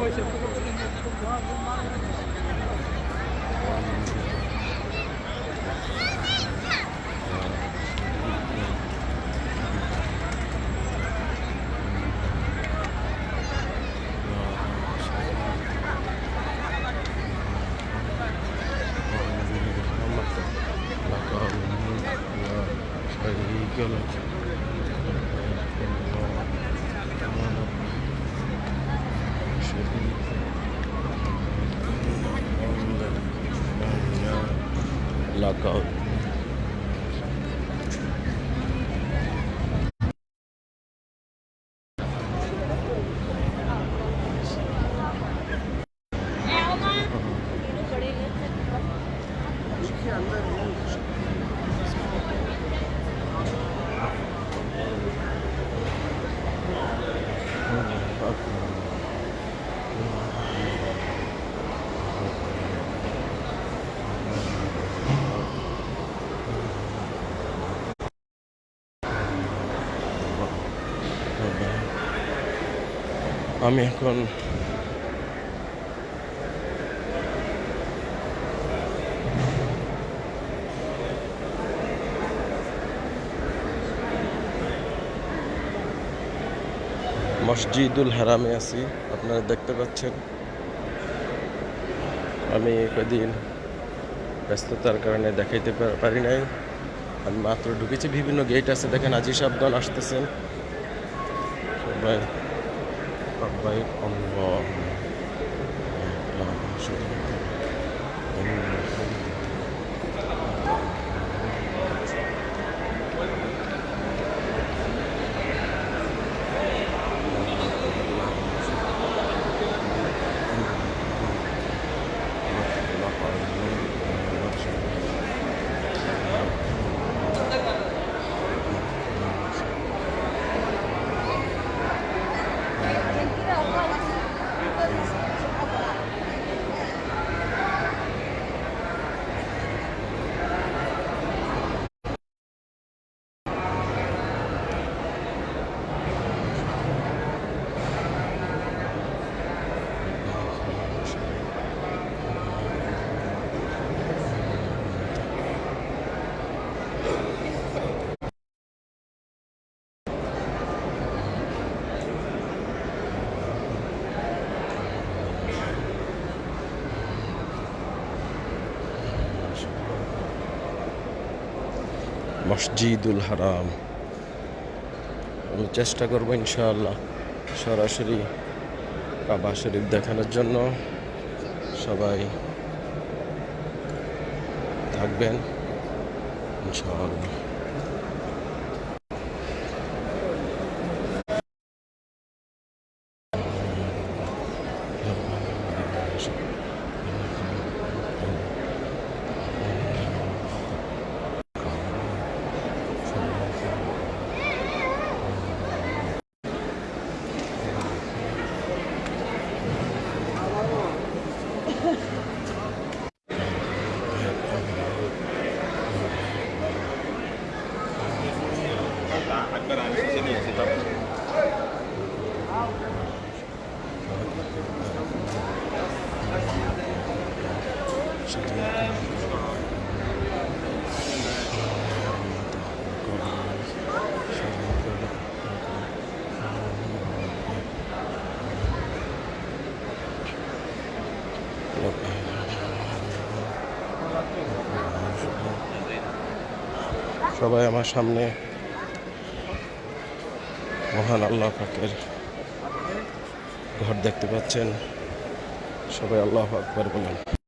Спасибо. আমি এখন মসজিদুল হারামে আছি। আপনারা দেখতে পাচ্ছেন। আমি কদিন ব্যস্ততার কারণে দেখাইতে পারি নাই। আমি মাত্র ঢুকেছি। বিভিন্ন গেট আছে। দেখেন আজি সাবধান আসতেছেন। সবাই সবাই অল্লাহ মসজিদুল হারাম। আমি চেষ্টা করব ইনশাআল্লাহ সরাসরি কাবা শরীফ দেখানোর জন্য। সবাই থাকবেন ইনশাআল্লাহ। সবাই আমার সামনে। মহান আল্লাহ পাকের ঘর দেখতে পাচ্ছেন। সবাই আল্লাহ আকবর বলেন।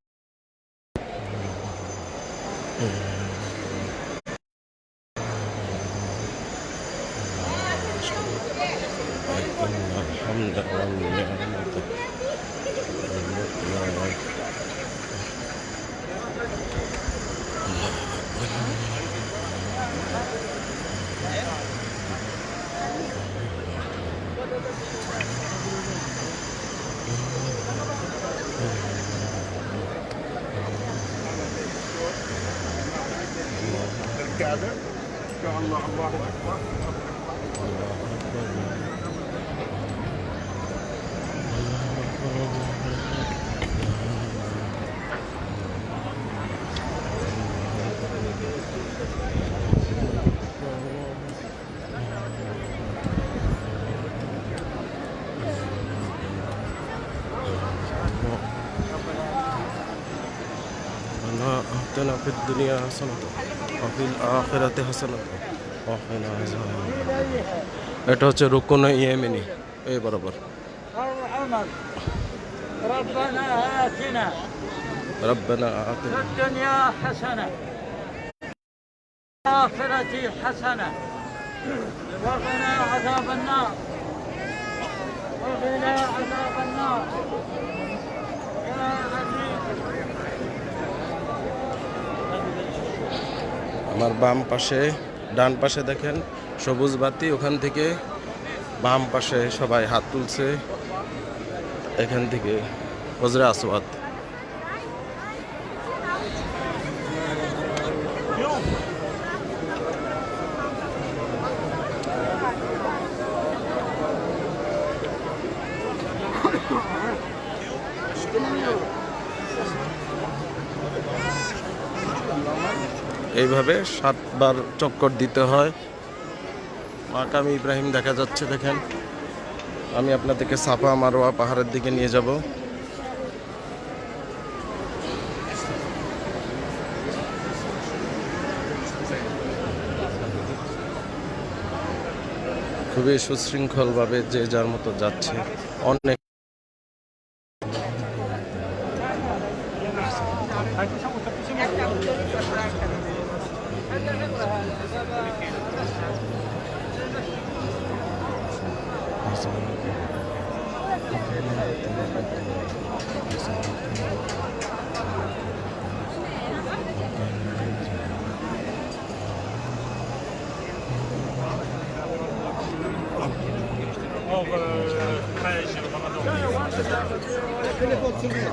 ربنا آتنا في الدنيا حسنة وفي الآخرة حسنة وقنا عذاب النار। এটা হচ্ছে রুকুন ইয়েমেনি এই বরাবর عمر ربنا آتنا ربنا في آتنا الدنيا حسنة الآخرة حسنة وقنا عذاب النار وقنا عذاب النار يا عزيز আমার বাম পাশে ডান পাশে দেখেন সবুজ বাতি ওখান থেকে বাম পাশে সবাই হাত তুলছে এখান থেকে হজরে আসওয়াদ। এইভাবে সাতবার চক্কর দিতে হয়। মাকামি ইব্রাহিম দেখা যাচ্ছে দেখেন। আমি আপনাদেরকে সাফা মারোয়া পাহাড়ের দিকে নিয়ে যাব। খুবই সুশৃঙ্খলভাবে যে যার মতো যাচ্ছে। অনেক Telefon sürüyor.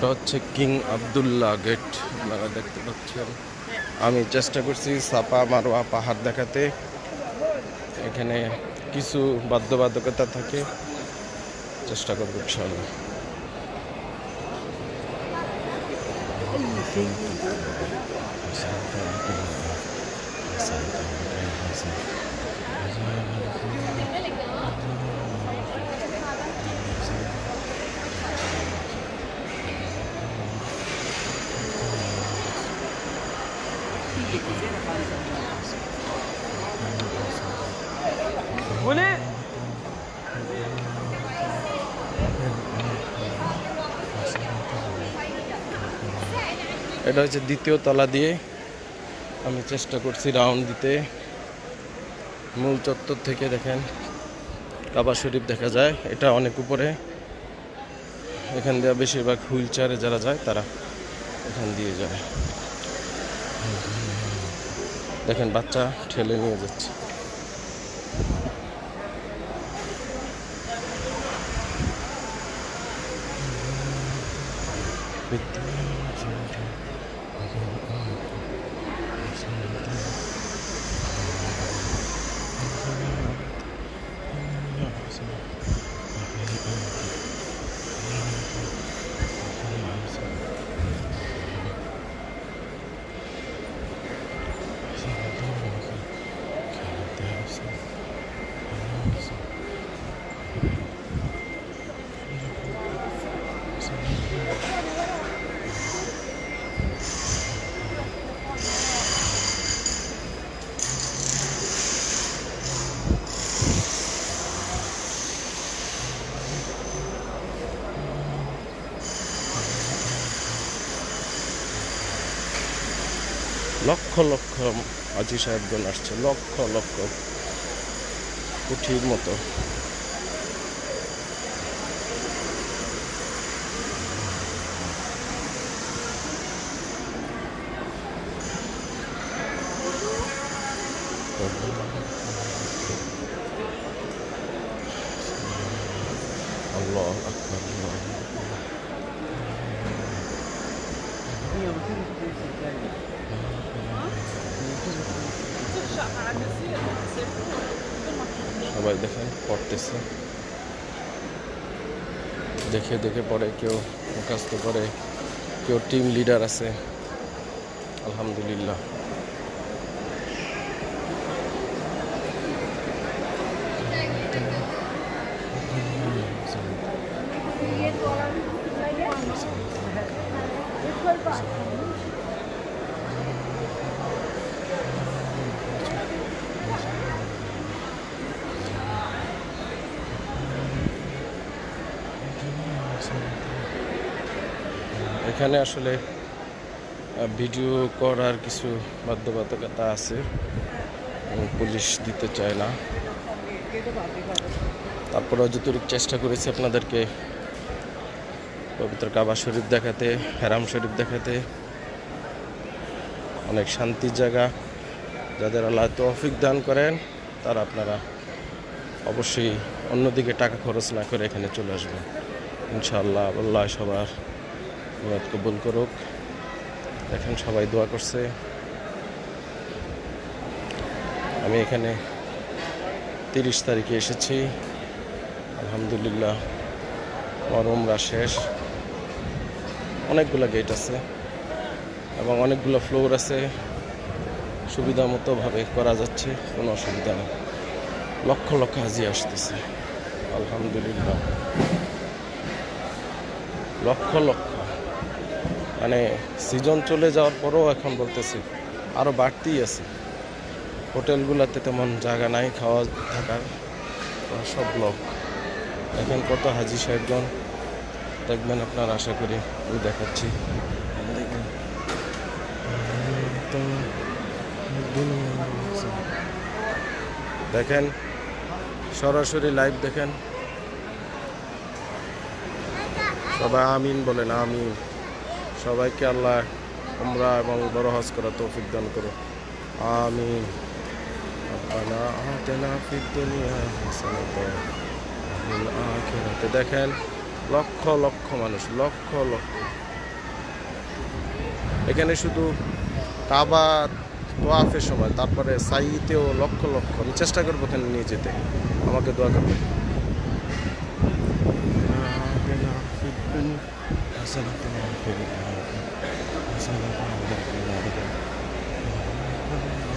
এটা হচ্ছে কিং আবদুল্লাহ গেট, আপনারা দেখতে পাচ্ছেন। আমি চেষ্টা করছি সাপা মারোয়া পাহাড় দেখাতে। এখানে কিছু বাধ্যবাধকতা থাকে। চেষ্টা করব এটা হচ্ছে দ্বিতীয় তলা দিয়ে আমি চেষ্টা করছি রাউন্ড দিতে। মূল চত্বর থেকে দেখেন, কাবা শরীফ দেখা যায়, এটা অনেক উপরে। এখান দিয়ে বেশিরভাগ হুইল চেয়ারে যারা যায়, তারা এখান দিয়ে যায়। দেখেন বাচ্চা ঠেলে নিয়ে যাচ্ছে। লক্ষ লক্ষ হাজি সাহেবগণ আসছে লক্ষ লক্ষ কুঠির মতো আল্লাহ আকবার আল্লাহ আকবার। সবাই দেখেন পড়তেছে দেখে দেখে পড়ে কেউ মুখাস্ত করে। কেউ টিম লিডার আছে। আলহামদুলিল্লাহ। এখানে আসলে ভিডিও করার কিছু বাধ্যবাধকতা আছে। পুলিশ দিতে চায় না। তারপরেও যতটুকু চেষ্টা করেছি আপনাদেরকে পবিত্র কাবা শরীফ দেখাতে, হেরাম শরীফ দেখাতে, অনেক শান্তির জায়গা। যাদের আল্লাহ তৌফিক দান করেন, তারা আপনারা অবশ্যই অন্যদিকে টাকা খরচ না করে এখানে চলে আসবেন। ইনশাআল্লাহ, আল্লাহ সবার নিয়ত কবুল করুক। দেখেন সবাই দোয়া করছে। আমি এখানে তিরিশ তারিখে এসেছি। আলহামদুলিল্লাহ, আমার উমরা শেষ। অনেকগুলো গেট আছে এবং অনেকগুলো ফ্লোর আছে। সুবিধা মতোভাবে করা যাচ্ছে, কোনো অসুবিধা নেই। লক্ষ লক্ষ হাজি আসতেছে, আলহামদুলিল্লাহ। লক্ষ লক্ষ। মানে সিজন চলে যাওয়ার পরেও এখন বলতেছি আরও বাড়তেই আছে। হোটেলগুলোতে তেমন জায়গা নাই খাওয়া থাকার সব লোক এখন কত হাজি সাহেবগণ। দেখবেন আপনার আশা করি আমি দেখাচ্ছি। দেখবেন তো দেখেন সরাসরি লাইভ দেখেন। সবাই আমিন বলেন আমিন। সবাইকে আল্লাহ আমরা এবং বড় হজ করা তৌফিক দান করো আমি দেখেন, লক্ষ লক্ষ মানুষ, লক্ষ লক্ষ। এখানে শুধু কাবা তোয়াফের সময়, তারপরে সাইতেও লক্ষ লক্ষ। আমি চেষ্টা করব ওখানে নিয়ে যেতে। আমাকে দোয়া করবে isa lang ito mga favorite na natin. Isa lang ito mga dapat na natin.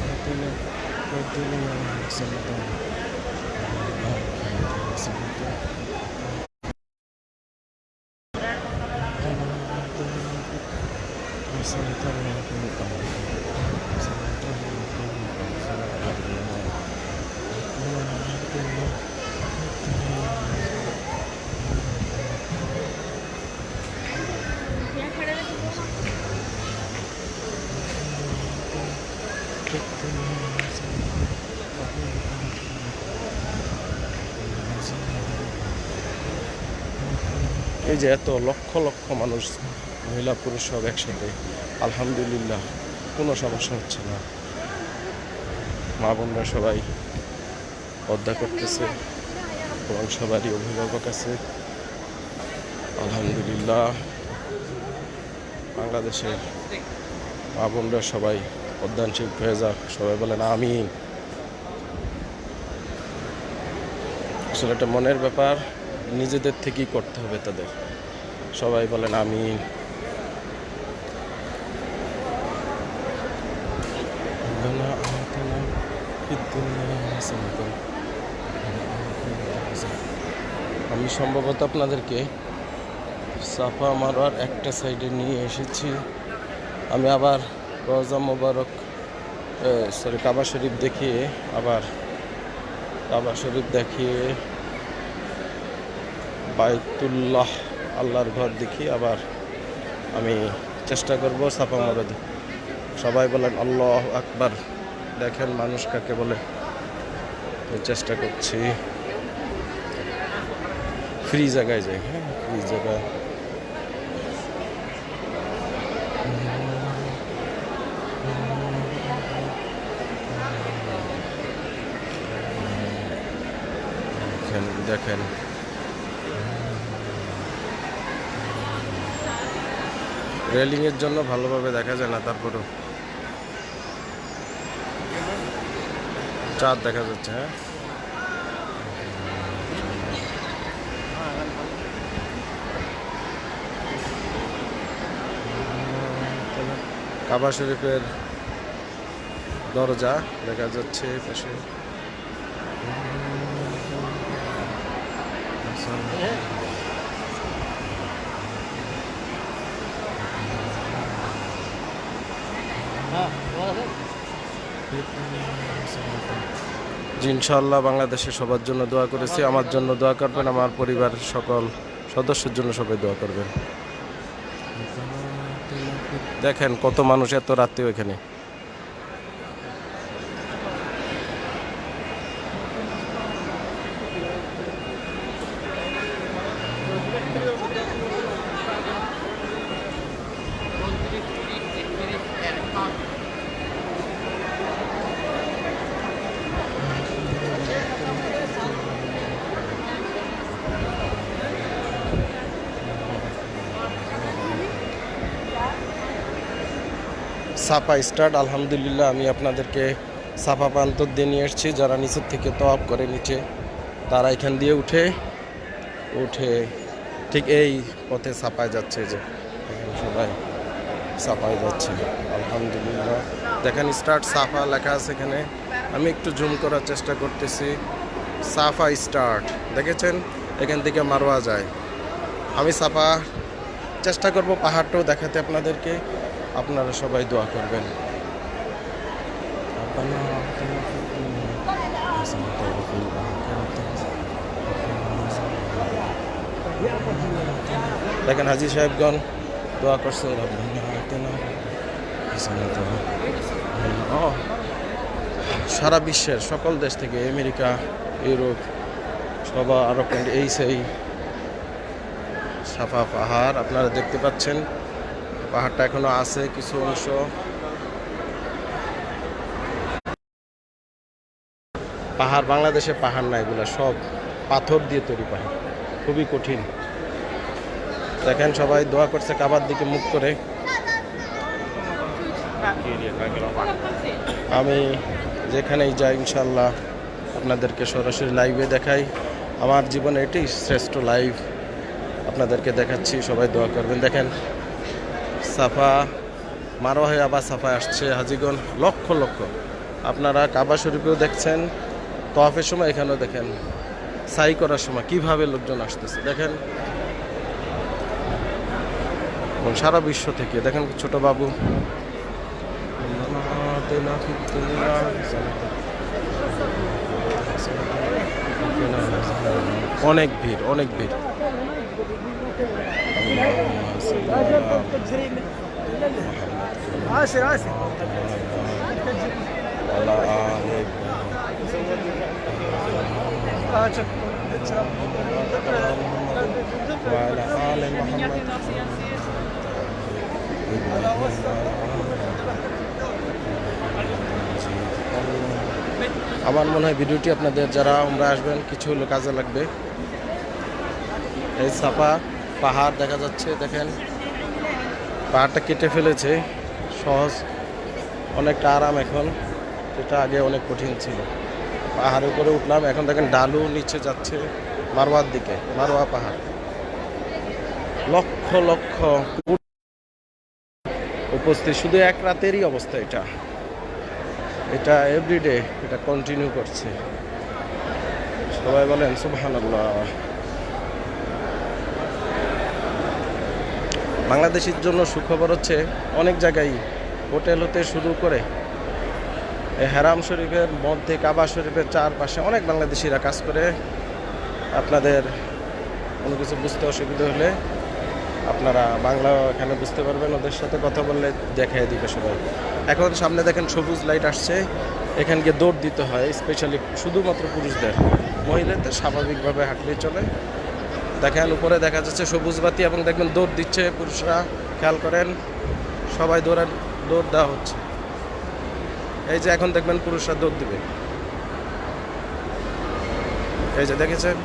Ito lang. Ito lang ang isa lang ito. Isa lang ito. Isa lang ito mga favorite na natin. যে এত লক্ষ লক্ষ মানুষ, মহিলা, পুরুষ সব একসাথে, আলহামদুলিল্লাহ, কোনো সমস্যা হচ্ছে না। মা বোনরা সবাই পদ্মা করতেছে এবং সবারই অভিভাবক আছে। আলহামদুলিল্লাহ, বাংলাদেশের মা বোনরা সবাই অধ্যয়নশীল হয়ে যাক, সবাই বলেন আমি আসলে একটা মনের ব্যাপার, নিজেদের থেকেই করতে হবে তাদের। সবাই বলেন আমি আমি সম্ভবত আপনাদেরকে সাফা মারার একটা সাইডে নিয়ে এসেছি। আমি আবার রজা মোবারক সরি কাবা শরীফ দেখিয়ে আবার কাবা শরীফ দেখিয়ে বাইতুল্লাহ আল্লাহর ঘর দেখি, আবার আমি চেষ্টা করব সাফা মারোয়ার সবাই বলেন, আল্লাহ আকবার। দেখেন মানুষ কাকে বলে। চেষ্টা করছি। ফ্রি জায়গায় যাই হ্যাঁ ফ্রি জায়গায়। দেখেন। রেলিংয়ের জন্য ভালোভাবে দেখা যায় না, তারপরেও। চাঁদ দেখা যাচ্ছে হ্যাঁ। কাবা শরীফের দরজা দেখা যাচ্ছে পাশে। জি ইনশাল্লাহ বাংলাদেশের সবার জন্য দোয়া করেছি। আমার জন্য দোয়া করবেন, আমার পরিবার সকল সদস্যের জন্য সবাই দোয়া করবেন। দেখেন কত মানুষ এত রাত্রেও এখানে। সাপা স্টার্ট, আলহামদুলিল্লাহ আমি আপনাদেরকে সাফা প্রান্তর দিয়ে নিয়ে এসেছি। যারা নিচের থেকে তওয়াব করে নিচে, তারা এখান দিয়ে উঠে উঠে ঠিক এই পথে সাপায় যাচ্ছে যে দেখেন সবাই সাপায় যাচ্ছে, আলহামদুলিল্লাহ। দেখেন স্টার্ট, সাফা লেখা আছে এখানে। আমি একটু জুম করার চেষ্টা করতেছি। সাফা স্টার্ট, দেখেছেন? এখান থেকে মারোয়া যায়। আমি সাফা চেষ্টা করব পাহাড়টাও দেখাতে আপনাদেরকে। আপনারা সবাই দোয়া করবেন। দেখেন হাজি সাহেবগণ দোয়া করছে সারা বিশ্বের সকল দেশ থেকে আমেরিকা, ইউরোপ সবা আরব এই সেই সাফা পাহাড় আপনারা দেখতে পাচ্ছেন। পাহাড়টা এখনও আছে কিছু অংশ। পাহাড়, বাংলাদেশে পাহাড় না, এগুলো সব পাথর দিয়ে তৈরি পাহাড়। খুবই কঠিন। দেখেন সবাই দোয়া করছে কাবার দিকে মুখ করে। আমি যেখানেই যাই ইনশাল্লাহ আপনাদেরকে সরাসরি লাইভে দেখাই। আমার জীবনে এটি শ্রেষ্ঠ লাইভ আপনাদেরকে দেখাচ্ছি, সবাই দোয়া করবেন। দেখেন সাফা মারো হয়ে আবার সাফায় আসছে হাজিগণ, লক্ষ লক্ষ। আপনারা কাবা শরীফেও দেখছেন তফের সময় এখানেও দেখেন সাই করার সময় কীভাবে লোকজন আসতেছে, দেখেন। সারা বিশ্ব থেকে, দেখেন ছোট বাবু। অনেক ভিড় অনেক ভিড়। عاشر عاشر وعلى آل وعلى آل محمد আমার মনে হয় ভিডিওটি আপনাদের যারা আমরা আসবেন কিছু হলো কাজে লাগবে এই চাপা পাহাড় দেখা যাচ্ছে দেখেন পাহাড়টা কেটে ফেলেছে। সহজ, অনেকটা আরাম এখন, যেটা আগে অনেক কঠিন ছিল। পাহাড়ের উপরে উঠলাম, এখন দেখেন ডালু নিচে যাচ্ছে মারোয়ার দিকে, মারোয়া পাহাড়। লক্ষ লক্ষ উপস্থিত, শুধু এক রাতেরই অবস্থা এটা। এটা এভরিডে এটা কন্টিনিউ করছে। সবাই বলেন সুবহান বাংলাদেশের জন্য সুখবর হচ্ছে অনেক জায়গায় হোটেল হতে শুরু করে হেরাম শরীফের মধ্যে কাবা শরীফের চারপাশে অনেক বাংলাদেশিরা কাজ করে। আপনাদের কোনো কিছু বুঝতে অসুবিধা হলে আপনারা বাংলা এখানে বুঝতে পারবেন, ওদের সাথে কথা বললে দেখাই দিবে সবাই। এখন সামনে দেখেন সবুজ লাইট আসছে, এখান গিয়ে দৌড় দিতে হয় স্পেশালি শুধুমাত্র পুরুষদের। মহিলাদের স্বাভাবিকভাবে হাঁটলেই চলে। দেখেন, উপরে দেখা যাচ্ছে সবুজ বাতি এবং দেখবেন দৌড় দিচ্ছে পুরুষরা। খেয়াল করেন, সবাই দৌড়ান, দৌড় দেওয়া হচ্ছে। এই যে এখন দেখবেন পুরুষরা দৌড় দিবে। এই যে দেখেছেন?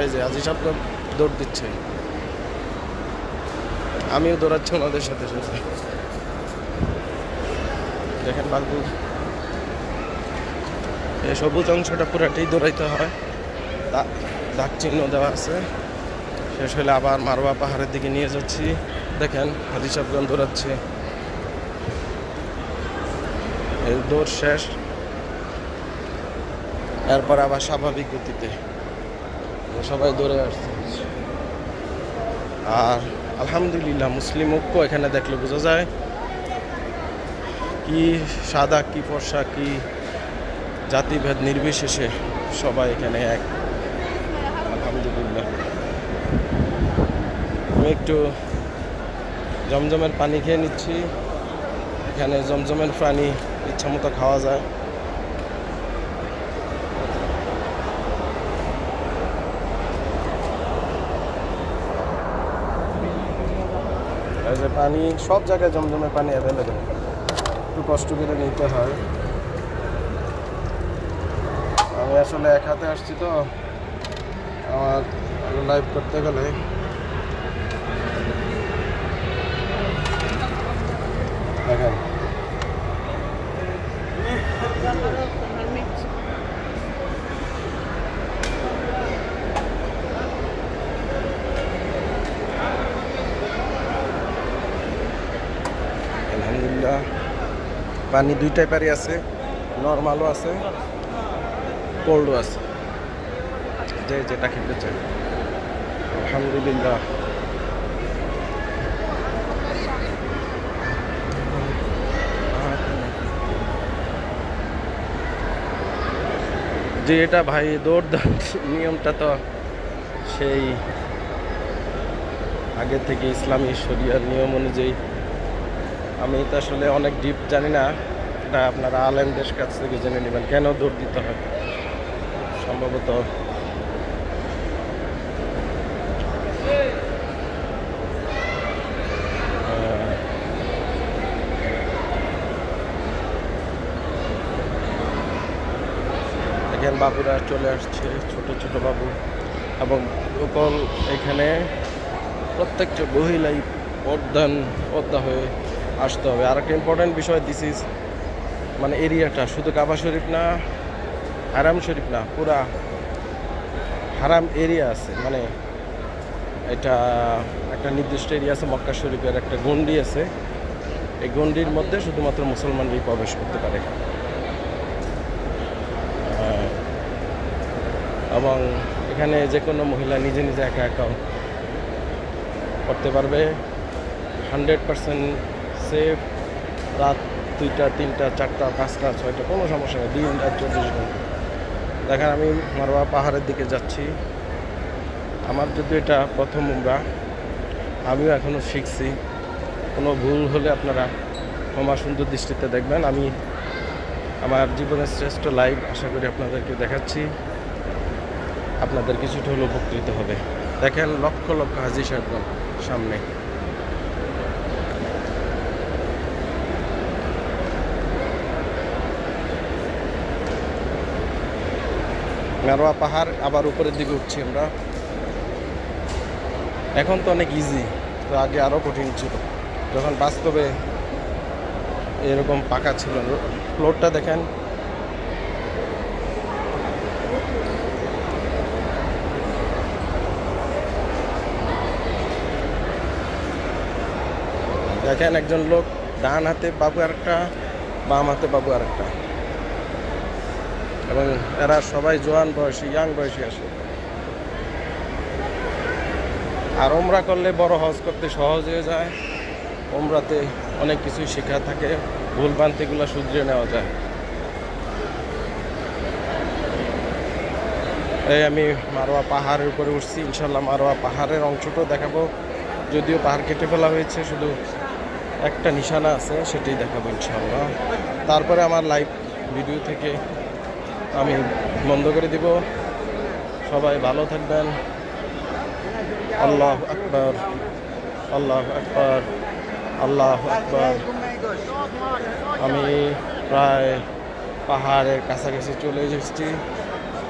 এই যে আজি সব দৌড় দিচ্ছে। আমিও দৌড়াচ্ছি ওনাদের সাথে সাথে। দেখেন বালু এই সবুজ অংশটা পুরাটাই দৌড়াইতে হয়। দা- দাগ চিহ্ন দেওয়া আছে। শেষ হলে আবার মারোয়া পাহাড়ের দিকে নিয়ে যাচ্ছি। দেখেন সাহেবগঞ্জ দৌড়াচ্ছে এই দৌড় শেষ। এরপর আবার স্বাভাবিক গতিতে। সবাই দৌড়ে আসছে। আর আলহামদুলিল্লাহ, মুসলিম ঐক্য এখানে দেখলে বোঝা যায় কি সাদা, কি ফর্সা, কি জাতিভেদ নির্বিশেষে সবাই এখানে এক আলহামদুলিল্লাহ আমি একটু জমজমের পানি খেয়ে নিচ্ছি। এখানে জমজমের পানি ইচ্ছা মতো খাওয়া যায়। পানি, সব জায়গায় জমজমের পানি অ্যাভেলেবেল একটু কষ্ট করে নিতে হয়। আমি আসলে এক হাতে আসছি তো। আমার লাইভ করতে গেলে। দেখেন আলহামদুলিল্লাহ। পানি দুইটাই পারি আছে, নর্মালও আছে কোল্ডও আছে। যে যেটা খেতে চাই আলহামদুলিল্লাহ। যে এটা ভাই দৌড় দেওয়ার নিয়মটা তো সেই আগে থেকে ইসলামী শরিয়ার নিয়ম অনুযায়ী। আমি তো আসলে অনেক ডিপ জানি না, এটা আপনারা আলেমদের কাছ থেকে জেনে নেবেন। কেন দৌড় দিতে হয়? সম্ভবত বাবুরা চলে আসছে, ছোট ছোট বাবু। এবং সকল এখানে প্রত্যেকটা মহিলাই পদ্মান পদ্মা হয়ে আসতে হবে। আর একটা ইম্পর্টেন্ট বিষয় দিস ইজ মানে এরিয়াটা। শুধু কাবা শরীফ না, হারাম শরীফ না, পুরা হারাম এরিয়া আছে। মানে এটা একটা নির্দিষ্ট এরিয়া আছে, মক্কা শরীফের একটা গন্ডি আছে। এই গন্ডির মধ্যে শুধুমাত্র মুসলমানরাই প্রবেশ করতে পারে। এবং এখানে যে কোনো মহিলা নিজে নিজে একা একাও করতে পারবে। Hundred percent safe. রাত দুইটা, তিনটা, চারটা, পাঁচটা, ছয়টা, কোনো সমস্যা নেই। দিন রাত চব্বিশ ঘণ্টা। দেখেন, আমি মারোয়া পাহাড়ের দিকে যাচ্ছি। আমার যদি এটা প্রথম উমরা, আমিও এখনও শিখছি। কোনো ভুল হলে আপনারা ক্ষমা সুন্দর দৃষ্টিতে দেখবেন। আমি আমার জীবনের শ্রেষ্ঠ লাইভ আশা করি আপনাদেরকে দেখাচ্ছি। আপনাদের কিছুটা হলেও উপকৃত হবে। দেখেন লক্ষ লক্ষ হাজি সাহেবগণ সামনে। মেরোয়া পাহাড় আবার উপরের দিকে উঠছি আমরা। এখন তো অনেক ইজি তো আগে আরও কঠিন ছিল। যখন বাস্তবে এরকম পাকা ছিল ফ্লোরটা দেখেন দেখেন একজন লোক ডান হাতে বাবু আরেকটা, বাম হাতে বাবু আরেকটা। এবং এরা সবাই জোয়ান বয়সী, ইয়াং বয়সী আসে। আর ওমরা করলে বড় হজ করতে সহজ হয়ে যায়। ওমরাতে অনেক কিছুই শেখা থাকে, ভুল ভ্রান্তিগুলো শুধরে নেওয়া যায়। এই আমি মারোয়া পাহাড়ের উপরে উঠছি, ইনশাল্লাহ মারোয়া পাহাড়ের অংশটাও দেখাবো। যদিও পাহাড় কেটে ফেলা হয়েছে, শুধু একটা নিশানা আছে, সেটাই দেখাবো ইনশাল্লাহ তারপরে আমার লাইভ ভিডিও থেকে আমি বন্ধ করে দিব। সবাই ভালো থাকবেন। আল্লাহ আকবর আল্লাহ আকবর আল্লাহ আকবর। আমি প্রায় পাহাড়ের কাছাকাছি চলে এসেছি।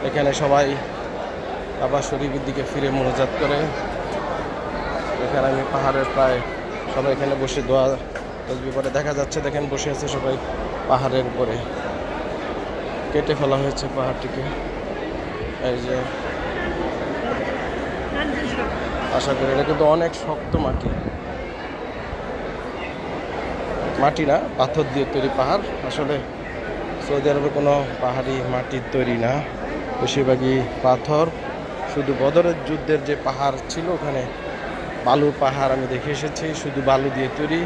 এখানে সবাই আবার শরীফের দিকে ফিরে মনোজাত করে। এখানে আমি পাহাড়ের প্রায় সবাই এখানে বসে দোয়া, তসবি পরে দেখা যাচ্ছে, দেখেন বসে আছে সবাই পাহাড়ের উপরে। কেটে ফেলা হয়েছে পাহাড়টিকে। এই যে, আশা করি এটা কিন্তু অনেক শক্ত মাটি। মাটি না, পাথর দিয়ে তৈরি পাহাড়। আসলে সৌদি আরবে কোনো পাহাড়ি মাটির তৈরি না। বেশিরভাগই পাথর। শুধু বদরের যুদ্ধের যে পাহাড় ছিল ওখানে বালুর পাহাড় আমি দেখে এসেছি, শুধু বালু দিয়ে তৈরি।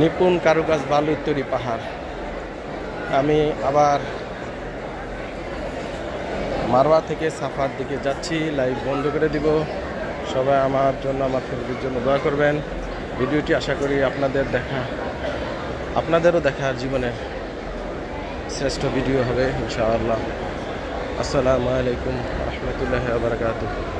নিপুণ কারুকাজ বালুর তৈরি পাহাড়। আমি আবার মারওয়া থেকে সাফার দিকে যাচ্ছি, লাইভ বন্ধ করে দিব। সবাই আমার জন্য, আমার ফ্যামিলির জন্য দোয়া করবেন। ভিডিওটি আশা করি আপনাদের দেখা, আপনাদেরও দেখা জীবনের শ্রেষ্ঠ ভিডিও হবে, ইনশাআল্লাহ। আসসালামু আলাইকুম। warahmatullahi wabarakatuh.